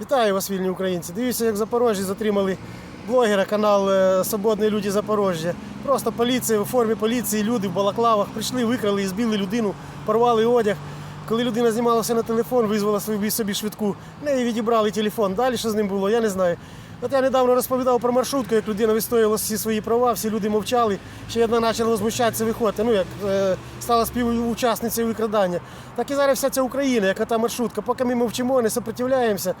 Вітаю вас, вільні українці. Дивіться, як Запорожжі затримали блогера, канал е, Свободні люди Запорожжя. Просто поліція у формі поліції, люди в балаклавах прийшли, викрали і збили людину, порвали одяг. Коли людина знімалася на телефон, визвала собі, швидку, неї відібрали телефон. Далі що з ним було, я не знаю. От я недавно розповідав про маршрутку, як людина вистояла всі свої права, всі люди мовчали. Ще одна почала возмущатися, виходити. Ну як е, стала співучасницею викрадання. Так і зараз вся ця Україна, яка та маршрутка. Поки ми мовчимо, не сопротивляємося.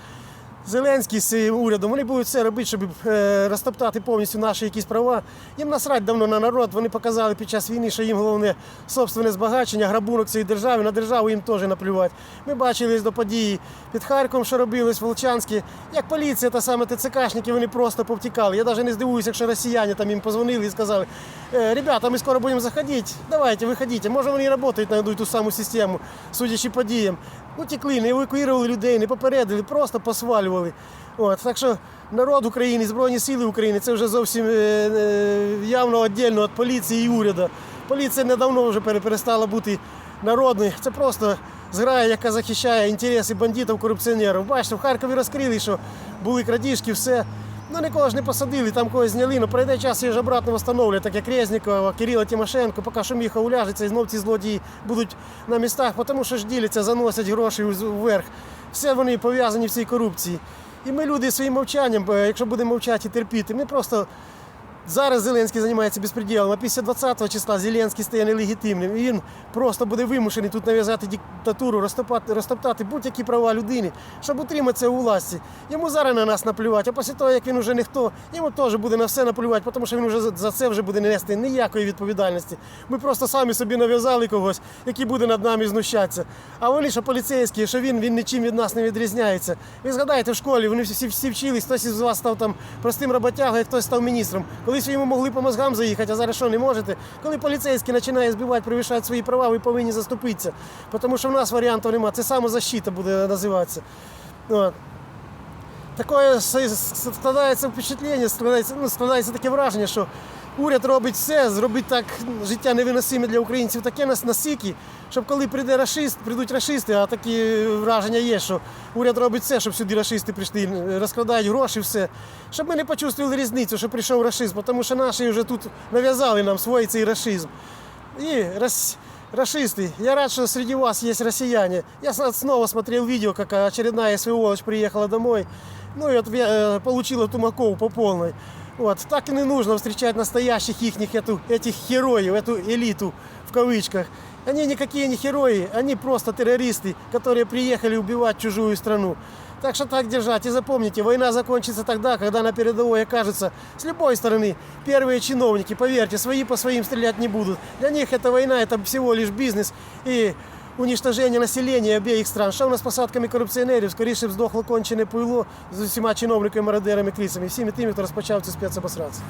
Зеленський з урядом, вони будуть все робити, щоб е, розтоптати повністю наші якісь права. Їм насрать давно на народ. Вони показали під час війни, що їм головне собственне збагачення, грабунок цієї держави. На державу їм теж наплювати. Ми бачили до події під Харковом, що робилось в Волчанській. Як поліція та саме ТЦКшники, вони просто повтікали. Я навіть не здивуюся, якщо росіяни там їм позвонили і сказали: «Е, ребята, ми скоро будемо заходити, давайте, виходіть. Може вони і працюють, знайдуть ту саму систему, судячи подіям. Утекли, не евакуювали людей, не попередили, просто посвалювали. От, так що народ України, Збройні Сили України це вже зовсім е, е, явно віддільно від поліції і уряду. Поліція недавно вже перестала бути народною. Це просто зграя, яка захищає інтереси бандитів, корупціонерів. Бачите, в Харкові розкрили, що були крадіжки, все. Ну нікого ж не посадили, там когось зняли, але пройде час їх ж обратно встановлять, так як Резнікова, Кирила Тимошенко, поки Шуміха уляжеться, і знов ці злодії будуть на містах, тому що ж діляться, заносять гроші вверх. Все вони пов'язані в цій корупції. І ми люди своїм мовчанням, е, якщо будемо мовчати і терпіти, ми просто Зараз Зеленський займається безпреділом, а після 20 числа Зеленський стає нелегітимним. І він просто буде вимушений тут нав'язати диктатуру, розтопати, розтоптати будь-які права людини, щоб утриматися у власті. Йому зараз на нас наплювати, а після того, як він вже ніхто, йому теж буде на все наплювати, тому що він вже за- це вже буде не нести ніякої відповідальності. Ми просто самі собі нав'язали когось, який буде над нами знущатися. А вони, що поліцейські, що він, він нічим від нас не відрізняється. Ви згадайте в школі, вони всі, всі вчились, хтось із вас став там простим роботягою, хтось став міністром. Колись йому могли по мозгам заїхати, а зараз що не можете. Коли поліцейський починає збивати, перевищати свої права, ви повинні заступитися. Тому що в нас варіантів немає. Це самозащита буде називатися. От. Таке складається впечатлення, складається, ну, складається таке враження, що уряд робить все, зробить так життя невиносиме для українців, таке нас настільки, щоб коли прийде рашист, прийдуть рашисти, а такі враження є, що уряд робить все, щоб сюди рашисти прийшли, розкрадають гроші, все. Щоб ми не почувствували різницю, що прийшов рашизм, тому що наші вже тут нав'язали нам свій цей рашизм. И рас... расисты, я рад, что среди вас есть россияне. Я снова смотрел видео, как очередная сволочь приехала домой, ну и вот э, получила тумаков по полной. Вот. Так и не нужно встречать настоящих их, эту, этих героев, эту элиту в кавычках. Они никакие не герои, они просто террористы, которые приехали убивать чужую страну. Так что так держать. И запомните, война закончится тогда, когда на передовой окажется с любой стороны первые чиновники. Поверьте, свои по своим стрелять не будут. Для них эта война это всего лишь бизнес и уничтожение населения обеих стран. Що у нас з посадками корупціонерів? Скоріше б здохло кончене пуйло з усіма чиновниками, мародерами, крисами, всіми тими, хто розпочав цю спецоперацію.